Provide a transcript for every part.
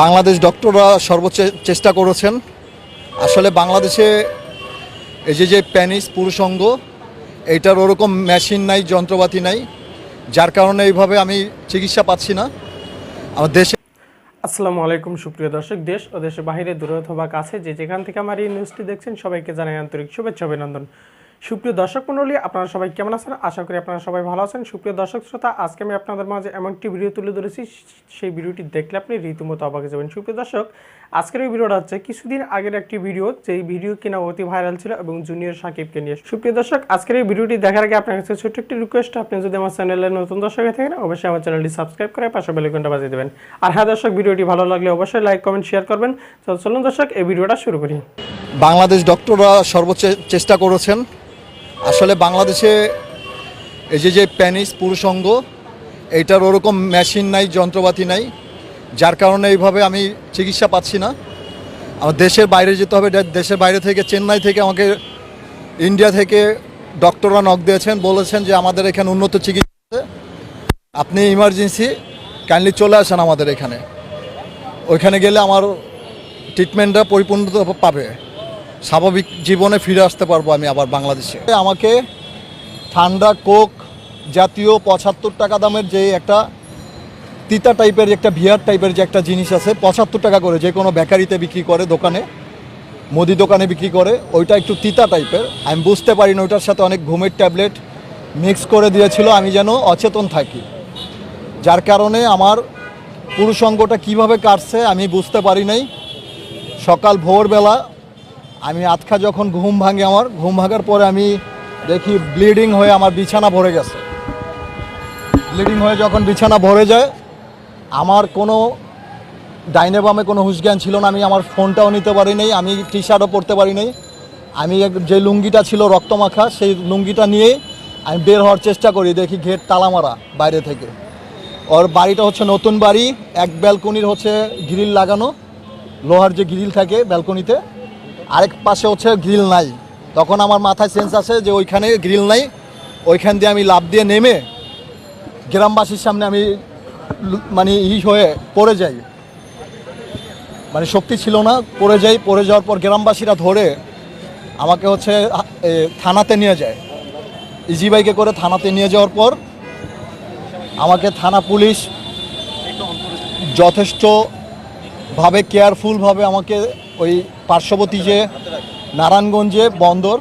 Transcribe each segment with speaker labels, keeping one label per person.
Speaker 1: বাংলাদেশ ডক্টররা সর্বোচ্চ চেষ্টা করেছেন। আসলে বাংলাদেশে এই যে যে প্যানিস পুরুষঙ্গ, এইটার ওরকম মেশিন নাই, যন্ত্রপাতি নাই, যার কারণে এইভাবে আমি চিকিৎসা পাচ্ছি না। আমার দেশে
Speaker 2: আসসালামু আলাইকুম, সুপ্রিয় দর্শক, দেশ ও দেশের বাইরে দূরে অথবা কাছে যে যেখান থেকে আমার এই নিউজটি দেখছেন, সবাইকে জানাই আন্তরিক শুভেচ্ছা, অভিনন্দন। সুপ্রিয় দর্শক মণ্ডলী, আপনারা সবাই কেমন আছেন? আশা করি আপনারা সবাই ভালো আছেন। সুপ্রিয় দর্শক শ্রোতা, আজকে আমি আপনাদের মাঝে এমন একটি ভিডিও তুলে ধরেছি, সেই ভিডিওটি দেখলে আপনি রীতিমতো অবাক যাবেন। সুপ্রিয় দর্শক, আজকের এই ভিডিওটা হচ্ছে কিছুদিন আগের একটি ভিডিও, যেই ভিডিও কিনা অতি ভাইরাল ছিল এবং জুনিয়র সাকিবকে নিয়ে। সুপ্রিয় দর্শক, আজকের এই ভিডিওটি দেখার আগে আপনার কাছে ছোট্ট একটি রিকোয়েস্ট আপনি যদি আমার চ্যানেলে নতুন দর্শক হয়ে থাকেন, অবশ্যই আমার চ্যানেলটি সাবস্ক্রাইব করে পাশে বেলাইকনটা বাজিয়ে দেবেন। আর হ্যাঁ দর্শক, ভিডিওটি ভালো লাগলে অবশ্যই লাইক কমেন্ট শেয়ার করবেন। চলুন দর্শক, এই ভিডিওটা শুরু করি।
Speaker 1: বাংলাদেশ ডক্টররা সর্বোচ্চ চেষ্টা করেছেন আসলে বাংলাদেশে এই যে যে প্যানিস পুরুষঙ্গ, এইটার ওরকম মেশিন নাই, যন্ত্রপাতি নাই, যার কারণে এইভাবে আমি চিকিৎসা পাচ্ছি না। আমার দেশের বাইরে যেতে হবে দেশের বাইরে থেকে, চেন্নাই থেকে আমাকে, ইন্ডিয়া থেকে ডক্টররা নক দিয়েছেন, বলেছেন যে আমাদের এখানে উন্নত চিকিৎসা। আপনি ইমার্জেন্সি কাইন্ডলি চলে আসেন আমাদের এখানে। ওইখানে গেলে আমার ট্রিটমেন্টটা পরিপূর্ণতা পাবে। স্বাভাবিক জীবনে ফিরে আসতে পারব আমি আবার বাংলাদেশে। আমাকে ঠান্ডা কোক জাতীয় পঁচাত্তর টাকা দামের যে একটা তিতা টাইপের একটা ভিয়ার টাইপের যে একটা জিনিস আছে, পঁচাত্তর টাকা করে যে কোনো বেকারিতে বিক্রি করে দোকানে, মুদি দোকানে বিক্রি করে, ওইটা একটু তিতা টাইপের। আমি বুঝতে পারি না ওইটার সাথে অনেক ঘুমের ট্যাবলেট মিক্স করে দিয়েছিল, আমি যেন অচেতন থাকি। যার কারণে আমার পুরুষঙ্গটা কীভাবে কাটছে আমি বুঝতে পারি নাই। সকাল ভোরবেলা আমি আতখা যখন ঘুম ভাঙে আমার, ঘুম ভাঙার পরে আমি দেখি ব্লিডিং হয়ে আমার বিছানা ভরে গেছে। ব্লিডিং হয়ে যখন বিছানা ভরে যায়, আমার কোনো ডাইনে বামে কোনো হুঁশজ্ঞান ছিল না, আমি আমার ফোনটাও নিতে পারি নাই, আমি টি শার্টও পরতে পারি নাই। আমি যে লুঙ্গিটা ছিল রক্তমাখা, সেই লুঙ্গিটা নিয়ে আমি বের হওয়ার চেষ্টা করি, দেখি গেট তালা মারা বাইরে থেকে। ওর বাড়িটা হচ্ছে নতুন বাড়ি, এক ব্যালকনির হচ্ছে গ্রিল লাগানো, লোহার যে গ্রিল থাকে ব্যালকনিতে আরেক পাশে হচ্ছে গ্রিল নাই। তখন আমার মাথায় সেন্স আছে যে ওইখানে গ্রিল নাই। ওইখান দিয়ে আমি লাভ দিয়ে নেমে গ্রামবাসীর সামনে আমি মানে ই হয়ে পড়ে যাই। মানে শক্তি ছিল না, পড়ে যাই, পড়ে যাওয়ার পর গ্রামবাসীরা ধরে আমাকে হচ্ছে থানাতে নিয়ে যায়। ইজি বাইকে করে থানাতে নিয়ে যাওয়ার পর আমাকে থানা পুলিশ যথেষ্টভাবে কেয়ারফুলভাবে আমাকে ওই পার্শ্ববর্তী যে নারায়ণগঞ্জে বন্দর,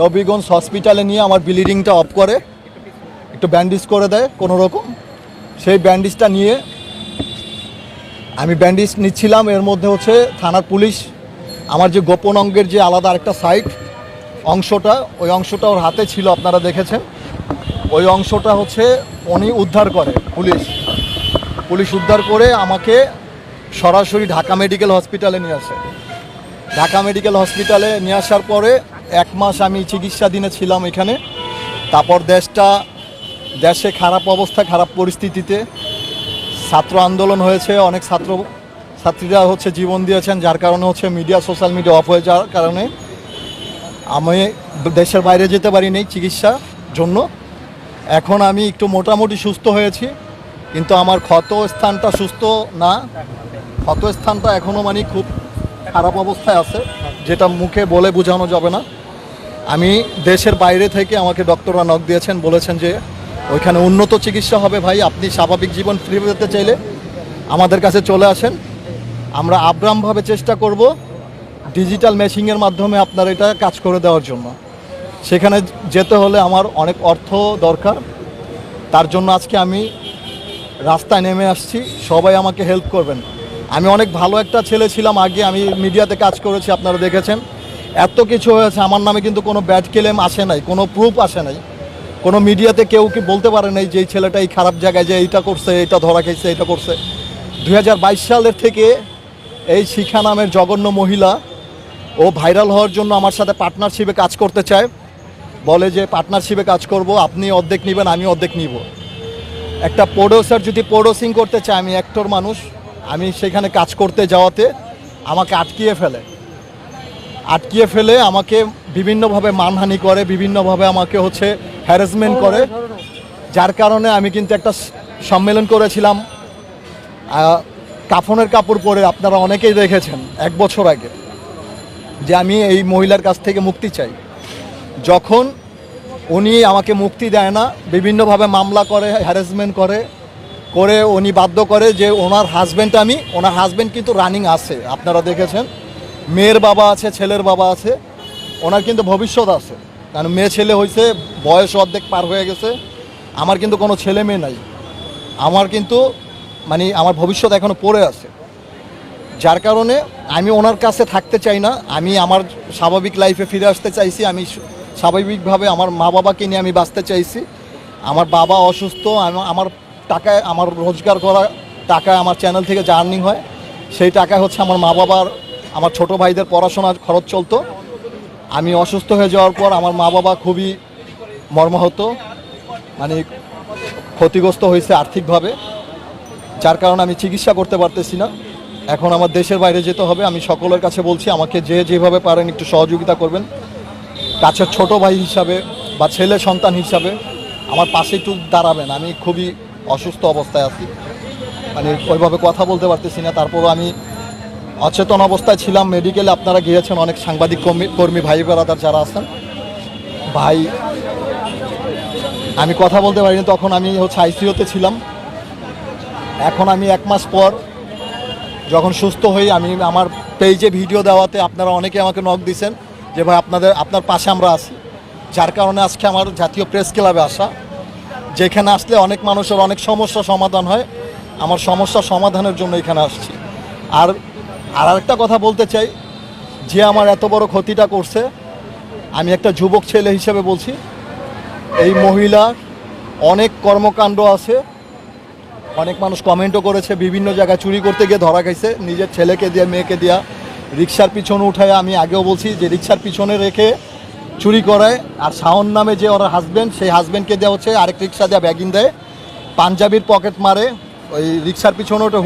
Speaker 1: নবীগঞ্জ হসপিটালে নিয়ে আমার ব্লিডিংটা অফ করে, একটু ব্যান্ডেজ করে দেয় কোনো রকম সেই ব্যান্ডেজটা নিয়ে আমি ব্যান্ডেজ নিচ্ছিলাম, এর মধ্যে হচ্ছে থানার পুলিশ, আমার যে গোপন অঙ্গের যে আলাদা আরেকটা সাইড অংশটা, ওই অংশটা ওর হাতে ছিল, আপনারা দেখেছেন। ওই অংশটা হচ্ছে উনি উদ্ধার করে, পুলিশ। পুলিশ উদ্ধার করে আমাকে সরাসরি ঢাকা মেডিকেল হসপিটালে নিয়ে আসে। ঢাকা মেডিকেল হসপিটালে নিয়ে আসার পরে এক মাস আমি চিকিৎসাধীনে ছিলাম এখানে। তারপর দেশটা, দেশে খারাপ অবস্থা, খারাপ পরিস্থিতিতে ছাত্র আন্দোলন হয়েছে, অনেক ছাত্র, ছাত্রীরা হচ্ছে জীবন দিয়েছেন, যার কারণে হচ্ছে মিডিয়া, সোশ্যাল মিডিয়া অফ হয়ে যাওয়ার কারণে আমি দেশের বাইরে যেতে পারি পারিনি চিকিৎসার জন্য। এখন আমি একটু মোটামুটি সুস্থ হয়েছি, কিন্তু আমার ক্ষত স্থানটা সুস্থ না। ক্ষত স্থানটা এখনও মানে খুব খারাপ অবস্থায় আছে, যেটা মুখে বলে বোঝানো যাবে না। আমি দেশের বাইরে থেকে আমাকে ডক্টররা নক দিয়েছেন, বলেছেন যে ওইখানে উন্নত চিকিৎসা হবে ভাই, আপনি স্বাভাবিক জীবন ফিরে পেতে চাইলে আমাদের কাছে চলে আসেন। আমরা আব্রামভাবে চেষ্টা করব ডিজিটাল মেশিংয়ের মাধ্যমে আপনার এটা কাজ করে দেওয়ার জন্য। সেখানে যেতে হলে আমার অনেক অর্থ দরকার। তার জন্য আজকে আমি রাস্তায় নেমে আসছি, সবাই আমাকে হেল্প করবেন। আমি অনেক ভালো একটা ছেলে ছিলাম আগে, আমি মিডিয়াতে কাজ করেছি, আপনারা দেখেছেন। এত কিছু হয়েছে, আমার নামে কিন্তু কোনো ব্যাড ক্লেম আসে নাই, কোনো প্রুফ আসে নাই। কোনো মিডিয়াতে কেউ কি বলতে পারে নাই যে এই ছেলেটা এই খারাপ জায়গায় যে এইটা করছে, এটা ধরা খেয়েছে, এটা করছে। দু হাজার বাইশ সালের থেকে এই শিখা নামের জঘন্য মহিলা, ও ভাইরাল হওয়ার জন্য আমার সাথে পার্টনারশিপে কাজ করতে চায়। বলে যে পার্টনারশিপে কাজ করব, আপনি অর্ধেক নেবেন, আমি অর্ধেক নিব। একটা প্রোডিউসার যদি প্রোডিউসিং করতে চায়, আমি অ্যাক্টর মানুষ আমি সেখানে কাজ করতে যাওয়াতে আমাকে আটকিয়ে ফেলে। আটকিয়ে ফেলে আমাকে বিভিন্নভাবে মানহানি করে, বিভিন্নভাবে আমাকে হচ্ছে হ্যারাসমেন্ট করে। যার কারণে আমি কিন্তু একটা সম্মেলন করেছিলাম। কাফনের কাপড় পরে আপনারা অনেকেই দেখেছেন, এক বছর আগে, যে আমি এই মহিলার কাছ থেকে মুক্তি চাই। যখন উনি আমাকে মুক্তি দেয় না, বিভিন্নভাবে মামলা করে হ্যারাসমেন্ট করে করে উনি বাধ্য করে যে ওনার হাজব্যান্ড আমি, ওনার হাজব্যান্ড কিন্তু রানিং আছে, আপনারা দেখেছেন। মেয়ের বাবা আছে, ছেলের বাবা আছে, ওনার কিন্তু ভবিষ্যৎ আছে। কারণ মেয়ে ছেলে হয়েছে বয়স অর্ধেক পার হয়ে গেছে, আমার কিন্তু কোনো ছেলে মেয়ে নাই। আমার কিন্তু মানে আমার ভবিষ্যৎ এখনও পড়ে আছে। যার কারণে আমি ওনার কাছে থাকতে চাই না, আমি আমার স্বাভাবিক লাইফে ফিরে আসতে চাইছি, আমি স্বাভাবিকভাবে আমার মা বাবাকে নিয়ে আমি বাঁচতে চাইছি। আমার বাবা অসুস্থ আমার টাকায় আমার রোজগার করা টাকায় আমার চ্যানেল থেকে যা আর্নিং হয়, সেই টাকায় হচ্ছে আমার মা বাবার, আমার ছোট ভাইদের পড়াশোনার খরচ চলতো। আমি অসুস্থ হয়ে যাওয়ার পর আমার মা বাবা খুবই মর্মাহত মানে ক্ষতিগ্রস্ত হয়েছে আর্থিকভাবে, যার কারণে আমি চিকিৎসা করতে পারতেছি না। এখন আমার দেশের বাইরে যেতে হবে, আমি সকলের কাছে বলছি, আমাকে যে যেভাবে পারেন একটু সহযোগিতা করবেন। কাছের ছোট ভাই হিসাবে বা ছেলে সন্তান হিসাবে আমার পাশে একটু দাঁড়াবেন, আমি খুবই অসুস্থ অবস্থায় আছি। মানে ওইভাবে কথা বলতে পারতেছি না। তারপরও আমি অচেতন অবস্থায় ছিলাম মেডিকেলে। আপনারা গিয়েছেন অনেক সাংবাদিক কর্মী কর্মী ভাই বেড়াদার যারা আছেন। ভাই, আমি কথা বলতে পারিনি। তখন আমি হচ্ছে আইসিইউতে ছিলাম। এখন আমি এক মাস পর যখন সুস্থ হই, আমি আমার পেজে ভিডিও দেওয়াতে আপনারা অনেকে আমাকে নক দিয়েছেন যে, ভাই, আপনাদের আপনার পাশে আমরা আছি। যার কারণে আজকে আমার জাতীয় প্রেস ক্লাবে আসা। যেখানে আসলে অনেক মানুষের অনেক সমস্যা সমাধান হয়, আমার সমস্যা সমাধানের জন্য এখানে আসছি। আর আর আরেকটা কথা বলতে চাই, যে আমার এত বড় ক্ষতিটা করছে, আমি একটা যুবক ছেলে হিসেবে বলছি, এই মহিলা অনেক কর্মকাণ্ড আছে, অনেক মানুষ কমেন্টও করেছে, বিভিন্ন জায়গায় চুরি করতে গিয়ে ধরা খাইছে, নিজের ছেলেকে দিয়ে, মেয়েকে দিয়া, রিক্সার পিছনে উঠায় আমি আগেও বলছি যে রিক্সার পিছনে রেখে চুরি করে আর শাওন নামে যে ওর হাজব্যান্ড সেই হাজব্যান্ডকে দেওয়া হচ্ছে, আরেক রিক্সা দেওয়া ব্যাগিন দেয়। পাঞ্জাবির পকেট মারে, ওই রিক্সার পিছনে ওটা